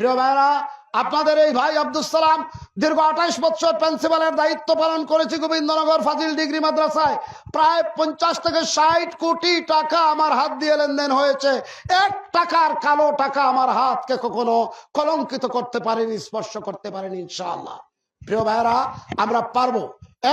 প্রিয় ভাইরা আপনাদের এই ভাই আব্দুল সালাম দীর্ঘ আঠাইশ বছর প্রিন্সিপালের দায়িত্ব পালন করেছি গোবিন্দনগর ফাজিল ডিগ্রি মাদ্রাসায়। প্রায় পঞ্চাশ থেকে ষাট কোটি টাকা আমার হাত দিয়ে লেনদেন হয়েছে। এক টাকার কালো টাকা আমার হাতকে কখনো কলঙ্কিত করতে পারেনি, স্পর্শ করতে পারেনি, ইনশাআল্লাহ। প্রিয় ভাইরা আমরা পারব।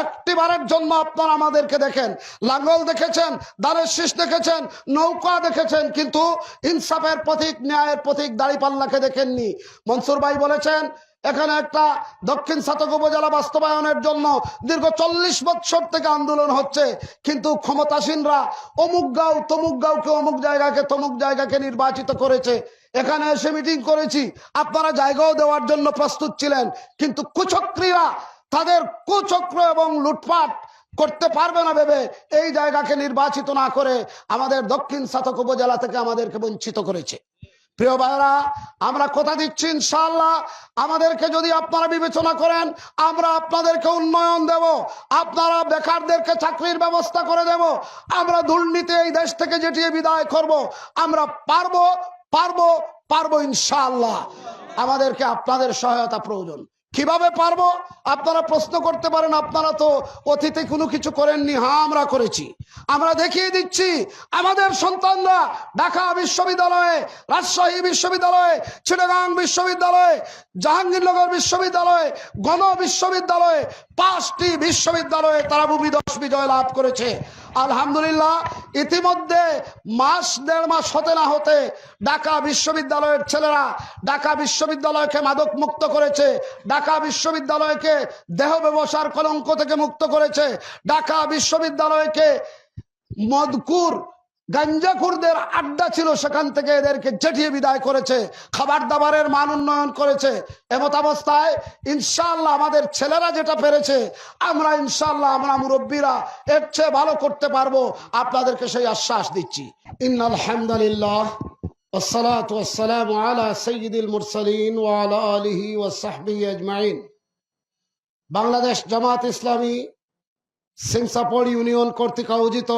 একটিবারের জন্য আপনারা আমাদেরকে দেখেন, লাঙ্গল দেখেছেন, দানের শীষ দেখেছেন, নৌকা দেখেছেন, কিন্তু ইনসাফের প্রতীক, ন্যায়ের প্রতীক দাড়িপাল্লাকে দেখেননি। মনসুর ভাই বলেছেন, এখানে একটা দক্ষিণ সাতক উপজেলা বাস্তবায়নের জন্য দীর্ঘ চল্লিশ বছর থেকে আন্দোলন হচ্ছে, কিন্তু ক্ষমতাসীনরা অমুক গাঁও তমুক গাঁওকে, অমুক জায়গাকে তমুক জায়গাকে নির্বাচিত করেছে। এখানে এসে মিটিং করেছি। আপনারা জায়গাও দেওয়ার জন্য প্রস্তুত ছিলেন, কিন্তু কুচক্রীরা তাদের কুচক্র এবং লুটপাট করতে পারবে না ভেবে এই জায়গাকে নির্বাচিত না করে আমাদের দক্ষিণ সাতক উপজেলা থেকে আমাদেরকে বঞ্চিত করেছে। প্রিয় ভাইরা আমরা কথা দিচ্ছি ইনশাল্লাহ আমাদেরকে যদি আপনারা বিবেচনা করেন, আমরা আপনাদেরকে উন্নয়ন দেব, আপনারা বেকারদেরকে চাকরির ব্যবস্থা করে দেব, আমরা দুর্নীতি এই দেশ থেকে যেটিয়ে বিদায় করব, আমরা পারব পারব পারব ইনশাআল্লাহ। আমাদেরকে আপনাদের সহায়তা প্রয়োজন। কীভাবে পারব? আপনারা প্রশ্ন করতে পারেন, আপনারা তো অতীতে কোনো কিছু করেননি। হ্যাঁ আমরা করেছি। আমরা দেখিয়ে দিচ্ছি, আমাদের সন্তানরা ঢাকা বিশ্ববিদ্যালয়ে, রাজশাহী বিশ্ববিদ্যালয়ে চিটাগাং বিশ্ববিদ্যালয়ে, জাহাঙ্গীরনগর বিশ্ববিদ্যালয়ে, গণ বিশ্ববিদ্যালয়ে পাঁচটি বিশ্ববিদ্যালয়ে তারা ভূমিদশ বিজয় লাভ করেছে। আলহামদুলিল্লাহ, ইতিমধ্যে মাস, দেড় মাস হতে না হতে ঢাকা বিশ্ববিদ্যালয়ের ছেলেরা ঢাকা বিশ্ববিদ্যালয়কে মাদক মুক্ত করেছে, ঢাকা বিশ্ববিদ্যালয়কে দেহ ব্যবসার কলঙ্ক থেকে মুক্ত করেছে, ঢাকা বিশ্ববিদ্যালয়কে মদকুর গাঞ্জাখুরদের আড্ডা ছিল সেখান থেকে এদেরকে জেঠিয়ে বিদায় করেছে খাবার দাবারের মান উন্নয়ন করেছে এমত অবস্থায় ইনশাল্লাহ আমাদের ছেলেরা যেটা পেরেছে আমরা ইনশাল্লাহ আমরা মুরব্বীরা এর চেয়ে ভালো করতে পারবো আপনাদেরকে সেই আশ্বাস দিচ্ছি ইন্নাল হামদালিল্লাহ والصلاة والسلام على سيد المرسلين وعلى آله وصحبه أجمعين বাংলাদেশ জামাত ইসলামী সিংসাপড় ইউনিয়ন কর্তৃক আয়োজিত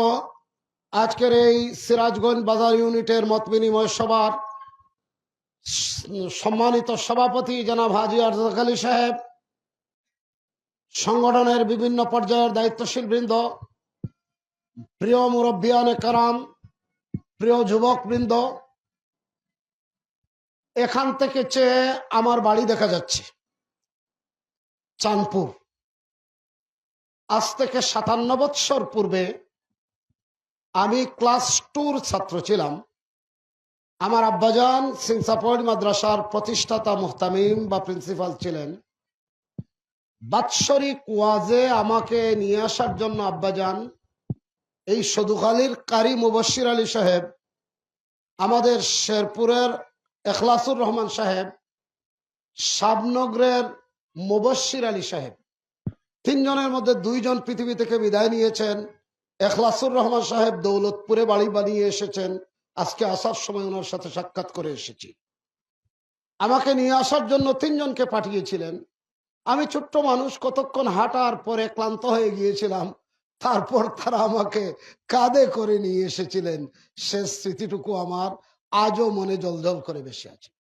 আজকের এই সিরাজগঞ্জ বাজার ইউনিটের মত বিনিময় সভার সম্মানিত সভাপতি জনাব হাজি আরজাক আলী সাহেব, সংগঠনের বিভিন্ন পর্যায়ের দায়িত্বশীল বৃন্দ, প্রিয় মুরব্বিয়ানে কারাম, প্রিয় যুবক বৃন্দ, এখান থেকে চেয়ে আমার বাড়ি দেখা যাচ্ছে, চাঁদপুর। আজ থেকে সাতান্ন বৎসর পূর্বে আমি ক্লাস টুর ছাত্র ছিলাম। আমার আব্বাজান সিংসাপড় মাদ্রাসার প্রতিষ্ঠাতা মুহতামিম বা প্রিন্সিপাল ছিলেন। বাৎসরিক ওয়াজে আমাকে নিয়ে আসার জন্য আব্বাজান এই সদুখালীর কারি মুবশির আলী সাহেব, আমাদের শেরপুরের এখলাসুর রহমান সাহেব, শাবনগরের মুবশির আলী সাহেব। তিনজনের মধ্যে দুইজন পৃথিবী থেকে বিদায় নিয়েছেন। এখলাসুর রহমান সাহেব দৌলতপুরে বাড়ি বানিয়ে এসেছেন। আজকে আসার সময় ওনার সাথে সাক্ষাৎ করে এসেছি। আমাকে নিয়ে আসার জন্য তিনজনকে পাঠিয়েছিলেন। আমি ছোট্ট মানুষ, কতক্ষণ হাঁটার পরে ক্লান্ত হয়ে গিয়েছিলাম। তারপর তারা আমাকে কাঁধে করে নিয়ে এসেছিলেন। শেষ স্মৃতিটুকু আমার আজও মনে জলজল করে বেশি আছে।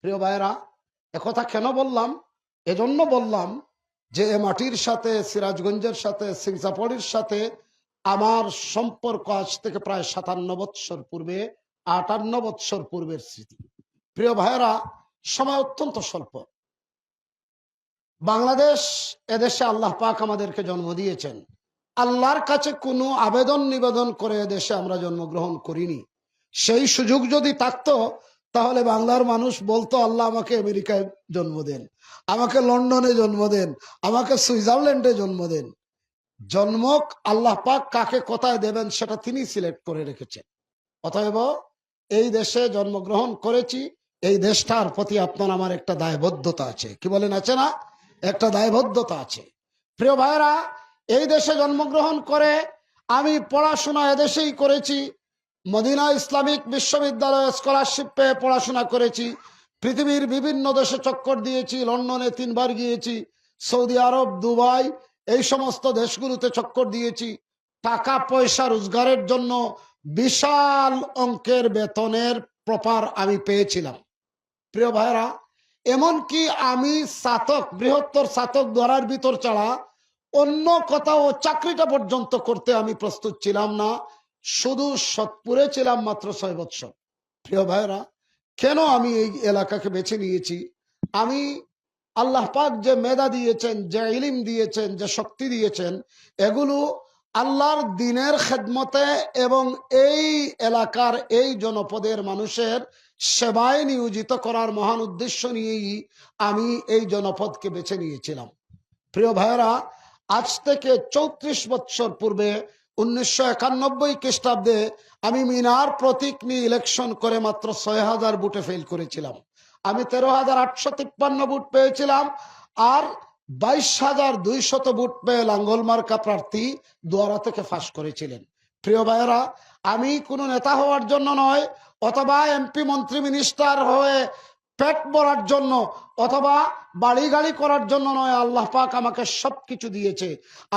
প্রিয় ভাইরা একথা কেন বললাম? এজন্য বললাম যে মাটির সাথে, সিরাজগঞ্জের সাথে, সিংসাপড়ির সাথে আমার সম্পর্ক আজ থেকে প্রায় সাতান্ন বৎসর পূর্বে, আটান্ন বৎসর পূর্বের স্মৃতি। প্রিয় ভাইয়েরা, সময় অত্যন্ত স্বল্প। বাংলাদেশ এদেশে আল্লাহ পাক আমাদেরকে জন্ম দিয়েছেন। আল্লাহর কাছে কোনো আবেদন নিবেদন করে এদেশে আমরা জন্মগ্রহণ করিনি। সেই সুযোগ যদি থাকতো, তাহলে বাংলার মানুষ বলতো, আল্লাহ আমাকে আমেরিকায় জন্ম দেন, আমাকে লন্ডনে জন্ম দেন, আমাকে সুইজারল্যান্ডে জন্ম দেন। জন্মক আল্লাহ পাক কাকে কোথায় দেবেন সেটা তিনি সিলেক্ট করে রেখেছেন। অতএব এই দেশে জন্মগ্রহণ করেছি, এই দেশটার প্রতি আপনার আমার একটা দায়বদ্ধতা আছে। কি বলেন, আছে না? একটা দায়বদ্ধতা আছে। প্রিয় ভাইরা এই দেশে জন্মগ্রহণ করে আমি পড়াশোনা এদেশেই করেছি, মদিনা ইসলামিক বিশ্ববিদ্যালয়ে স্কলারশিপ পেয়ে পড়াশোনা করেছি, পৃথিবীর বিভিন্ন দেশে চক্কর দিয়েছি, লন্ডনে তিনবার গিয়েছি, সৌদি আরব, দুবাই এই সমস্ত দেশগুলোতে চক্কর দিয়েছি। টাকা, পয়সা, রোজগারের জন্য বিশাল অঙ্কের বেতনের প্রপার আমি পেয়েছিলাম। প্রিয় ভাইরা এমনকি আমি সাতক, বৃহত্তর সাতক দ্বারার ভিতর ছাড়া অন্য কোথাও চাকরিটা পর্যন্ত করতে আমি প্রস্তুত ছিলাম না। শুধু সৎপুরে ছিলাম মাত্র ছয় বৎসর। প্রিয় ভাইরা কেন আমি এই এলাকাকে বেছে নিয়েছি? আমি আল্লাহ পাক যে মেধা দিয়েছেন, যে ইলিম দিয়েছেন, যে শক্তি দিয়েছেন, এগুলো আল্লাহর দিনের খেদমতে এবং এই এলাকার এই জনপদের মানুষের সেবায় নিয়োজিত করার মহান উদ্দেশ্য নিয়েই আমি এই জনপদকে বেছে নিয়েছিলাম। প্রিয় ভাইয়েরা, আজ থেকে চৌত্রিশ বৎসর পূর্বে উনিশশো একানব্বই খ্রিস্টাব্দে আমি মিনার প্রতীক নিয়ে ইলেকশন করে মাত্র ছয় হাজার বুটে ফেল করেছিলাম। আমি তেরো হাজার আটশো তিপ্পান্ন বুট পেয়েছিলাম আর বাইশ হাজার দুইশত বুট পেয়ে লাঙ্গল মার্কা প্রার্থী দুয়ারা থেকে ফাঁস করেছিলেন। প্রিয় ভাইয়েরা, আমি কোনো নেতা হওয়ার জন্য নয়, অথবা এমপি, মন্ত্রী, মিনিস্টার হয়ে পেট ভরার জন্য, অথবা বাড়ি গাড়ি করার জন্য নয়, আল্লাহ পাক আমাকে সবকিছু দিয়েছে।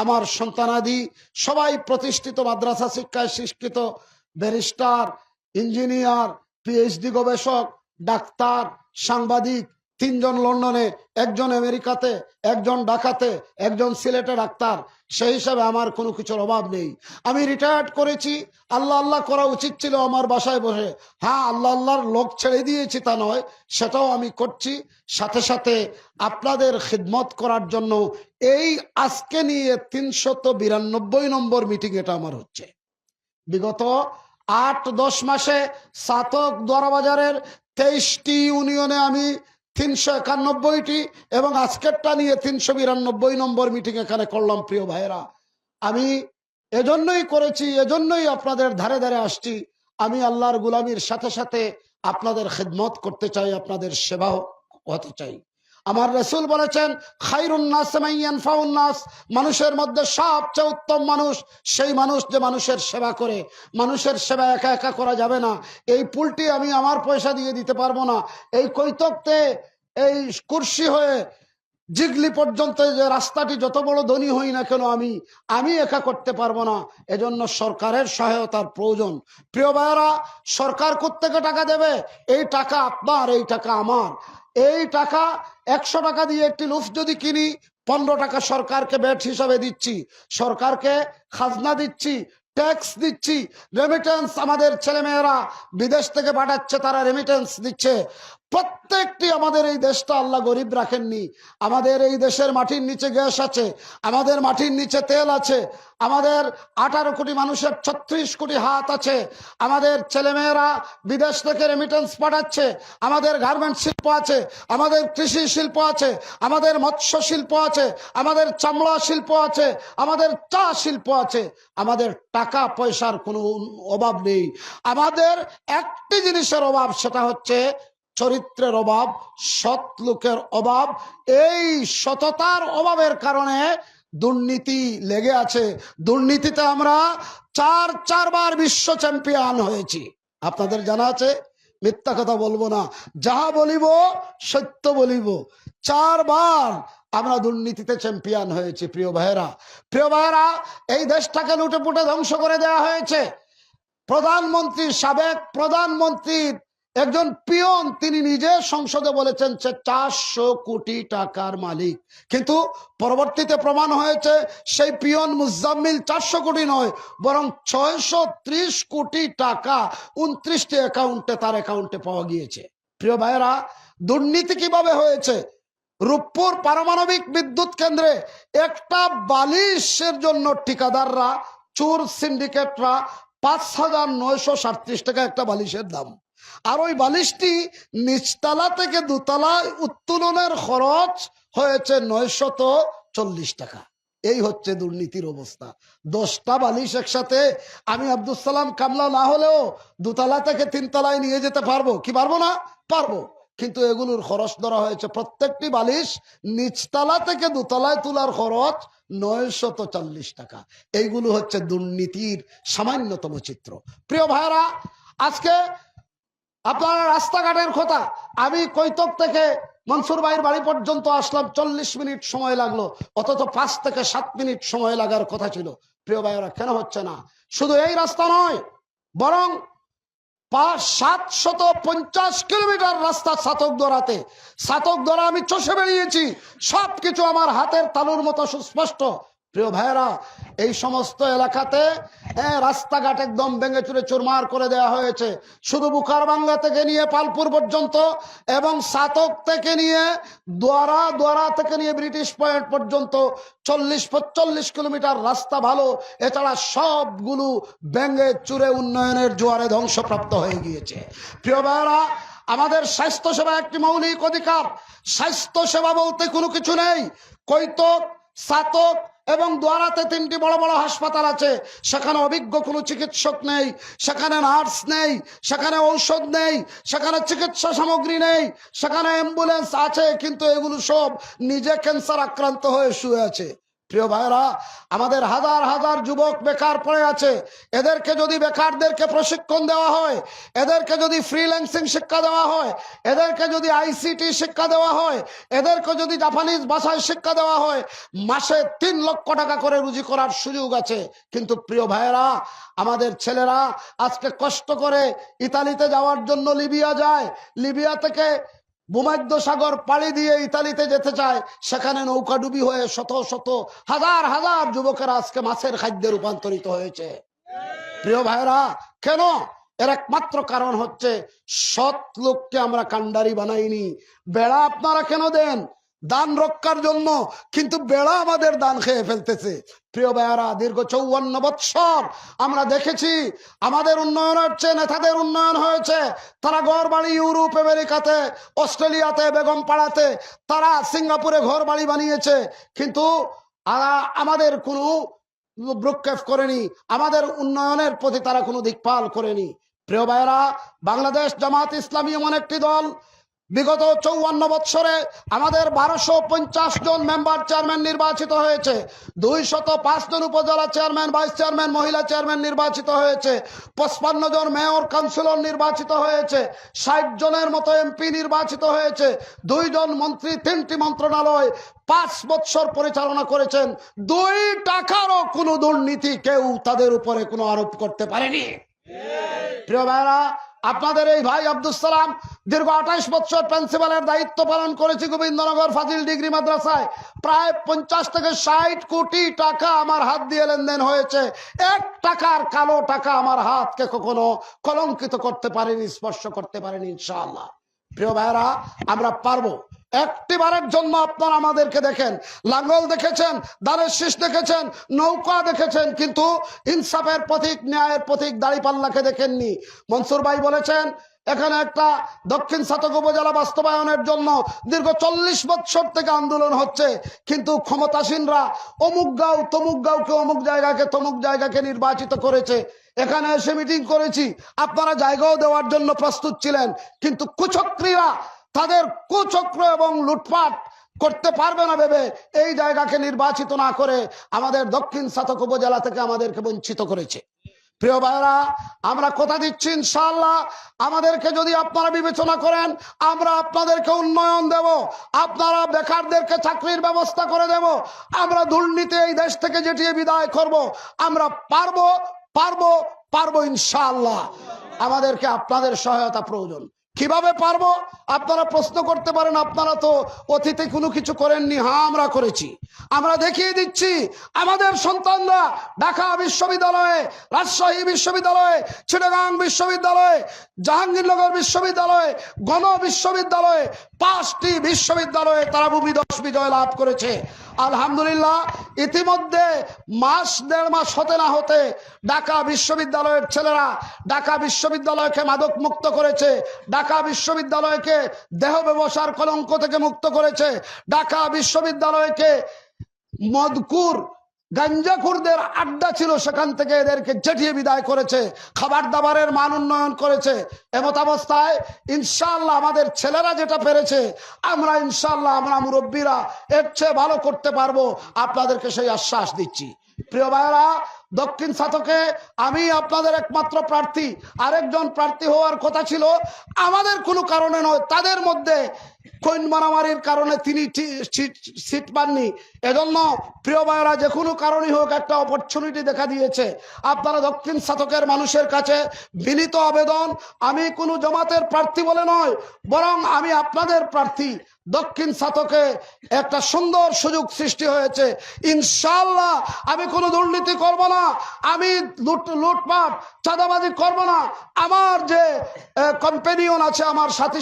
আমার সন্তানাদি সবাই প্রতিষ্ঠিত, মাদ্রাসা শিক্ষায় শিক্ষিত, ব্যারিস্টার, ইঞ্জিনিয়ার, পিএইচডি গবেষক, ডাক্তার সাংবাদিক, তিনজন লন্ডনে, একজন আমেরিকাতে, একজন ঢাকাতে, একজন সিলেটে ডাক্তার। সেই হিসাবে আমার কোনো কিছুর অভাব নেই। আমি রিটায়ার্ড করেছি। আল্লাহ আল্লাহ করা উচিত ছিল আমার বাসায় বসে। হ্যাঁ আল্লাহ আল্লাহর লোক ছেড়ে দিয়েছি তা নয়, সেটাও আমি করছি। সাথে সাথে আপনাদের খিদমত করার জন্য এই আজকে নিয়ে তিনশত বিরানব্বই নম্বর মিটিং এটা আমার হচ্ছে। বিগত আট দশ মাসে সাতক দরবাজারের তেইশটি ইউনিয়নে আমি তিনশো একানব্বইটি এবং আজকেরটা নিয়ে তিনশো বিরানব্বই নম্বর মিটিং এখানে করলাম, প্রিয় ভাইয়েরা। আমি এজন্যই করেছি, এজন্যই আপনাদের ধারে ধারে আসছি। আমি আল্লাহর গুলামির সাথে সাথে আপনাদের খেদমত করতে চাই, আপনাদের সেবাও হতে চাই। আমার রসুল বলেছেন খাইরুন্নাস নাস। মানুষের মধ্যে সবচেয়ে উত্তম মানুষ, সেই মানুষ যে মানুষের সেবা করে। মানুষের সেবা একা একা করা যাবে না। এই পুলটি আমি আমার পয়সা দিয়ে দিতে পারব না। এই কৈতকতে, এই কুর্সি হয়ে জিগলি পর্যন্ত যে রাস্তাটি যত বড় ধনী হই না কেন আমি আমি একা করতে পারব না। এজন্য সরকারের সহায়তার প্রয়োজন। প্রিয় ভাইয়েরা, সরকার কোত্থেকে টাকা দেবে? এই টাকা আপনার, এই টাকা আমার। এই টাকা একশো টাকা দিয়ে একটি লুফ যদি কিনি, পনেরো টাকা সরকারকে ব্যাট হিসাবে দিচ্ছি। সরকারকে খাজনা দিচ্ছি, ট্যাক্স দিচ্ছি রেমিটেন্স আমাদের ছেলেমেয়েরা বিদেশ থেকে পাঠাচ্ছে, তারা রেমিটেন্স দিচ্ছে। প্রত্যেকটি আমাদের এই দেশটা আল্লাহ গরিব রাখেননি। আমাদের এই দেশের মাটির নিচে গ্যাস আছে, আমাদের মাটির নিচে তেল আছে আমাদের আঠারো কোটি মানুষের ছত্রিশ কোটি হাত আছে। আমাদের ছেলেমেয়েরা বিদেশ থেকে রেমিটেন্স পাঠাচ্ছে। আমাদের গার্মেন্ট শিল্প আছে, আমাদের কৃষি শিল্প আছে, আমাদের মৎস্য শিল্প আছে, আমাদের চামড়া শিল্প আছে, আমাদের চা শিল্প আছে। আমাদের টাকা পয়সার কোনো অভাব নেই। আমাদের একটি জিনিসের অভাব, সেটা হচ্ছে চরিত্রের অভাব, সৎ লোকের অভাব। এই সততার অভাবের কারণে দুর্নীতি লেগে আছে। দুর্নীতিতে আমরা চার, চারবার বিশ্ব চ্যাম্পিয়ন হয়েছি। আপনাদের জানা আছে, মিথ্যা কথা বলব না। যাহা বলিব, সত্য বলিব। চারবার আমরা দুর্নীতিতে চ্যাম্পিয়ন হয়েছি, প্রিয় ভাইয়েরা। প্রিয় ভাইয়েরা, এই দেশটাকে লুটে পুটে ধ্বংস করে দেওয়া হয়েছে। প্রধানমন্ত্রী, সাবেক প্রধানমন্ত্রীর একজন পিয়ন তিনি নিজে সংসদে বলেছেন যে চারশো কোটি টাকার মালিক। কিন্তু পরবর্তীতে প্রমাণ হয়েছে সেই পিয়ন মুজাম্মিল চারশো কোটি নয়, বরং ছয়শো ত্রিশ কোটি টাকা উনত্রিশটি অ্যাকাউন্টে তার অ্যাকাউন্টে পাওয়া গিয়েছে। প্রিয় ভাইয়েরা, দুর্নীতি কীভাবে হয়েছে? রূপপুর পারমাণবিক বিদ্যুৎ কেন্দ্রে একটা বালিশের জন্য ঠিকাদাররা, চোর সিন্ডিকেটরা পাঁচ হাজার নয়শো সাতত্রিশ টাকা একটা বালিশের দাম। আর ওই বালিশটি নিচতলা থেকে দোতলায় উত্তোলনের খরচ হয়েছে নয়শত চল্লিশ টাকা। এই হচ্ছে দুর্নীতির অবস্থা। দশটা বালিশ একসাথে আমি আব্দুল সালাম কামলা না হলেও দুতলা থেকে তিনতলায় নিয়ে যেতে পারব। কি পারব না? পারব। কিন্তু এগুলোর খরচ ধরা হয়েছে প্রত্যেকটি বালিশ নিচতলা থেকে দোতলায় তোলার খরচ নয়শত চল্লিশ টাকা। এইগুলো হচ্ছে দুর্নীতির সামান্যতম চিত্র। প্রিয় ভাইরা আজকে আপনার রাস্তাঘাটের কথা। আমি কৈতক থেকে মনসুর ভাইয়ের বাড়ি পর্যন্ত আসলাম, চল্লিশ মিনিট সময় লাগল, অথচ পাঁচ থেকে সাত মিনিট সময় লাগার কথা ছিল। প্রিয় ভাইয়েরা, কেন হচ্ছে না? শুধু এই রাস্তা নয়, বরং সাতশত পঞ্চাশ কিলোমিটার রাস্তা সাতক দরাতে। সাতক দরা আমি চষে বেরিয়েছি, সবকিছু আমার হাতের তালুর মতো সুস্পষ্ট। প্রিয় ভাইয়েরা, এই সমস্ত এলাকাতে এ, রাস্তাঘাট একদম ভেঙে চুরে চুরমার করে দেওয়া হয়েছে। শুধু বুকারবাঙ্গা থেকে নিয়ে পালপুর পর্যন্ত এবং সাতক থেকে নিয়ে দ্বারা দ্বারা থেকে নিয়ে ব্রিটিশ পয়েন্ট পর্যন্ত চল্লিশ পঁচল্লিশ কিলোমিটার রাস্তা ভালো। এছাড়া সবগুলো ভেঙে চুরে উন্নয়নের জোয়ারে ধ্বংসপ্রাপ্ত হয়ে গিয়েছে। প্রিয় ভাইয়েরা আমাদের স্বাস্থ্য সেবা একটি মৌলিক অধিকার। স্বাস্থ্য সেবা বলতে কোনো কিছু নেই। কৈতক সাতক এবং দোয়ারাতে তিনটি বড় বড় হাসপাতাল আছে। সেখানে অভিজ্ঞ কোনো চিকিৎসক নেই, সেখানে নার্স নেই, সেখানে ঔষধ নেই, সেখানে চিকিৎসা সামগ্রী নেই, সেখানে অ্যাম্বুলেন্স আছে, কিন্তু এগুলো সব নিজে ক্যান্সার আক্রান্ত হয়ে শুয়ে আছে। প্রিয় ভাইরা আমাদের হাজার হাজার যুবক বেকার পড়ে আছে। এদেরকে যদি বেকারদেরকে প্রশিক্ষণ দেওয়া হয়, এদেরকে যদি ফ্রিল্যান্সিং শিক্ষা দেওয়া হয়, এদেরকে যদি আইসিটি শিক্ষা দেওয়া হয়, এদেরকে যদি জাপানিজ ভাষায় শিক্ষা দেওয়া হয়, মাসে তিন লক্ষ টাকা করে রুজি করার সুযোগ আছে। কিন্তু প্রিয় ভাইয়েরা, আমাদের ছেলেরা আজকে কষ্ট করে ইতালিতে যাওয়ার জন্য লিবিয়া যায়। লিবিয়া থেকে ভূমধ্য সাগর পাড়ি দিয়ে ইতালিতে যেতে চায়, সেখানে নৌকাডুবি হয়ে শত শত হাজার হাজার যুবকেরা আজকে মাছের খাদ্যে রূপান্তরিত হয়েছে। প্রিয় ভাইরা কেন? এর একমাত্র কারণ হচ্ছে সৎ লোককে আমরা কান্ডারি বানাইনি। বেড়া আপনারা কেন দেন? দান রক্ষার জন্য। কিন্তু বেড়া আমাদের দান খেয়ে ফেলতেছে। প্রিয় ভাইয়ারা, দীর্ঘ চৌয়ান্ন বৎসর আমরা দেখেছি আমাদের উন্নয়ন হচ্ছে নেতাদের উন্নয়ন হয়েছে। তারা ঘর বাড়ি ইউরোপ, আমেরিকাতে, অস্ট্রেলিয়াতে বেগম পাড়াতে তারা সিঙ্গাপুরে ঘর বাড়ি বানিয়েছে। কিন্তু আমাদের কোনো ভ্রুক্ষেপ করেনি, আমাদের উন্নয়নের প্রতি তারা কোনো দিকপাল করেনি। প্রিয় ভাইয়েরা, বাংলাদেশ জামাত ইসলামী এমন একটি দল বিগত চৌয়ান্ন বৎসরে আমাদের বারোশো পঞ্চাশ জন মেম্বার চেয়ারম্যান নির্বাচিত হয়েছে। দুইশত পাঁচ জন উপজেলা চেয়ারম্যান, ভাইস চেয়ারম্যান, মহিলা চেয়ারম্যান নির্বাচিত হয়েছে। পঁচপান্ন জন মেয়র, কাউন্সিলর নির্বাচিত হয়েছে। ষাট জনের মতো এমপি নির্বাচিত হয়েছে। দুইজন মন্ত্রী, তিনটি মন্ত্রণালয় পাঁচ বৎসর পরিচালনা করেছেন। দুই টাকারও কোনো দুর্নীতি কেউ তাদের উপরে কোনো আরোপ করতে পারেনি। প্রিয় ভাইরা আপনাদের এই ভাই আব্দুল সালাম দীর্ঘ আঠাইশ বছর প্রিন্সিপালের দায়িত্ব পালন করেছি গোবিন্দনগর ফাজিল ডিগ্রি মাদ্রাসায়। প্রায় পঞ্চাশ থেকে ষাট কোটি টাকা আমার হাত দিয়ে লেনদেন হয়েছে। এক টাকার কালো টাকা আমার হাতকে কখনো কলঙ্কিত করতে পারেনি, স্পর্শ করতে পারেনি, ইনশাআল্লাহ। প্রিয় ভাইরা আমরা পারব। একটি বারের জন্য আপনারা আমাদেরকে দেখেন, লাঙ্গল দেখেছেন, দানের শীষ দেখেছেন, নৌকা দেখেছেন, কিন্তু ইনসাফের প্রতীক, ন্যায়ের প্রতীক দাড়িপাল্লাকে দেখেননি। মনসুর ভাই বলেছেন, এখানে একটা দক্ষিণ সাতক উপজেলা বাস্তবায়নের জন্য দীর্ঘ চল্লিশ বৎসর থেকে আন্দোলন হচ্ছে, কিন্তু ক্ষমতাসীনরা অমুক গাঁও, তমুক গাঁওকে অমুক জায়গাকে, তমুক জায়গাকে নির্বাচিত করেছে। এখানে এসে মিটিং করেছি। আপনারা জায়গাও দেওয়ার জন্য প্রস্তুত ছিলেন, কিন্তু কুচক্রীরা তাদের কুচক্র এবং লুটপাট করতে পারবে না ভেবে এই জায়গাকে নির্বাচিত না করে আমাদের দক্ষিণ সাতক উপজেলা থেকে আমাদেরকে বঞ্চিত করেছে। প্রিয় ভাইরা আমরা কথা দিচ্ছি ইনশাল্লাহ আমাদেরকে যদি আপনারা বিবেচনা করেন, আমরা আপনাদেরকে উন্নয়ন দেব, আপনারা বেকারদেরকে চাকরির ব্যবস্থা করে দেব, আমরা দুর্নীতি এই দেশ থেকে যেটিয়ে বিদায় করব, আমরা পারব পারব পারব ইনশাআল্লাহ। আমাদেরকে আপনাদের সহায়তা প্রয়োজন। কীভাবে পারব? আপনারা প্রশ্ন করতে পারেন, আপনারা তো অতীতে কোনো কিছু করেননি। হ্যাঁ আমরা করেছি। আমরা দেখিয়ে দিচ্ছি, আমাদের সন্তানরা ঢাকা বিশ্ববিদ্যালয়ে, রাজশাহী বিশ্ববিদ্যালয়ে, চিটাগাং বিশ্ববিদ্যালয়ে, জাহাঙ্গীরনগর বিশ্ববিদ্যালয়ে, গণ বিশ্ববিদ্যালয়ে, পাঁচটি বিশ্ববিদ্যালয়ে তারা ভূমিদশ বিজয় লাভ করেছে। আলহামদুলিল্লাহ, ইতিমধ্যে মাস, দেড় মাস হতে না হতে ঢাকা বিশ্ববিদ্যালয়ের ছেলেরা ঢাকা বিশ্ববিদ্যালয়কে মাদক মুক্ত করেছে, ঢাকা বিশ্ববিদ্যালয়কে দেহ ব্যবসার কলঙ্ক থেকে মুক্ত করেছে, ঢাকা বিশ্ববিদ্যালয়কে মদকুর গাঞ্জাখুরদের আড্ডা ছিল সেখান থেকে এদেরকে জেঠিয়ে বিদায় করেছে খাবার দাবারের মান উন্নয়ন করেছে। এমত অবস্থায় ইনশাল্লাহ আমাদের ছেলেরা যেটা পেরেছে, আমরা ইনশাল্লাহ আমরা মুরব্বীরা এর চেয়ে ভালো করতে পারব। আপনাদেরকে সেই আশ্বাস দিচ্ছি। প্রিয় ভাইয়েরা দক্ষিণ সাতকে আমি আপনাদের একমাত্র প্রার্থী। আরেকজন প্রার্থী হওয়ার কথা ছিল। আমাদের কোনো কারণে নয়, তাদের মধ্যে কোন মারামারির কারণে তিনি সিট- পাননি। এজন্য প্রিয় ভাইয়েরা, যে কোনো কারণই হোক একটা অপরচুনিটি দেখা দিয়েছে। আপনারা দক্ষিণ শতকের মানুষের কাছে বিনীত আবেদন, আমি কোনো জমাতের প্রার্থী বলে নয়, বরং আমি আপনাদের প্রার্থী। দক্ষিণ শতকে একটা সুন্দর সুযোগ সৃষ্টি হয়েছে। ইনশাল্লাহ আমি কোনো দুর্নীতি করব না, আমি লুট লুটপাট, চাঁদাবাজি করব না। আমার যে কম্পেনিয়ন আছে, আমার সাথী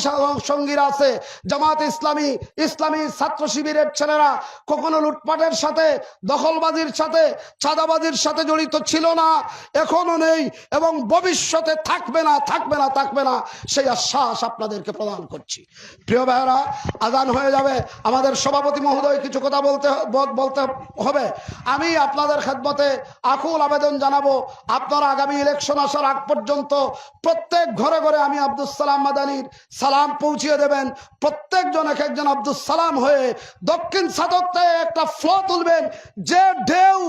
সঙ্গীরা আছে, জামাত ইসলামী ইসলামী ছাত্র শিবিরের ছেলেরা, কখনো লুটপাটের সাথে, দখলবাজির সাথে, চাঁদাবাজির সাথে জড়িত ছিল না, এখনও নেই এবং ভবিষ্যতে থাকবে না থাকবে না থাকবে না, সেই আশ্বাস আপনাদেরকে প্রদান করছি। প্রিয় ভাইয়েরা আদান হয়ে যাবে, আমাদের সভাপতি মহোদয় কিছু কথা বলতে বলতে হবে। আমি আপনাদের খেদমতে আকুল আবেদন জানাব, আপনারা আগামী ইলেকশন আসার আগ পর্যন্ত প্রত্যেক ঘরে ঘরে আমি আব্দুল সালাম মাদানির সালাম পৌঁছিয়ে দেবেন। প্রত্যেকজন এক একজন আব্দুল সালাম হয়ে দক্ষিণ সাধকতে একটা ফ্লো তুলবেন, যে ঢেউ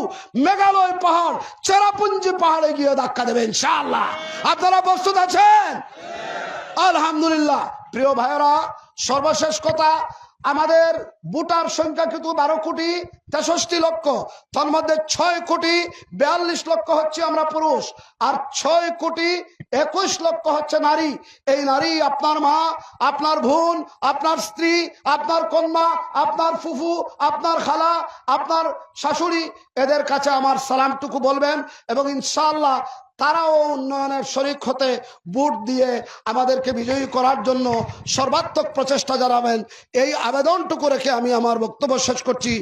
মেঘালয় পাহাড়, চেরাপুঞ্জি পাহাড়ে গিয়ে ধাক্কা দেবেন ইনশাআল্লাহ। আপনারা প্রস্তুত আছেন? আলহামদুলিল্লাহ। প্রিয় ভাইয়েরা, সর্বশেষ কথা, আমাদের ভোটার সংখ্যা কিন্তু বারো কোটি তেষট্টি লক্ষ, তার মধ্যে ছয় কোটি বিয়াল্লিশ লক্ষ হচ্ছে আমরা পুরুষ, আর ছয় কোটি একুশ লক্ষ হচ্ছে নারী। এই নারী আপনার মা, আপনার বোন, আপনার স্ত্রী, আপনার কন্যা, আপনার ফুফু, আপনার খালা, আপনার শাশুড়ি, এদের কাছে আমার সালামটুকু বলবেন এবং ইনশাআল্লাহ তারাও উন্নয়নের শরিক হতে ভোট দিয়ে আমাদেরকে বিজয়ী করার জন্য সর্বাত্মক প্রচেষ্টা জানাবেন। এই আবেদনটুকু রেখে আমি আমার বক্তব্য শেষ করছি।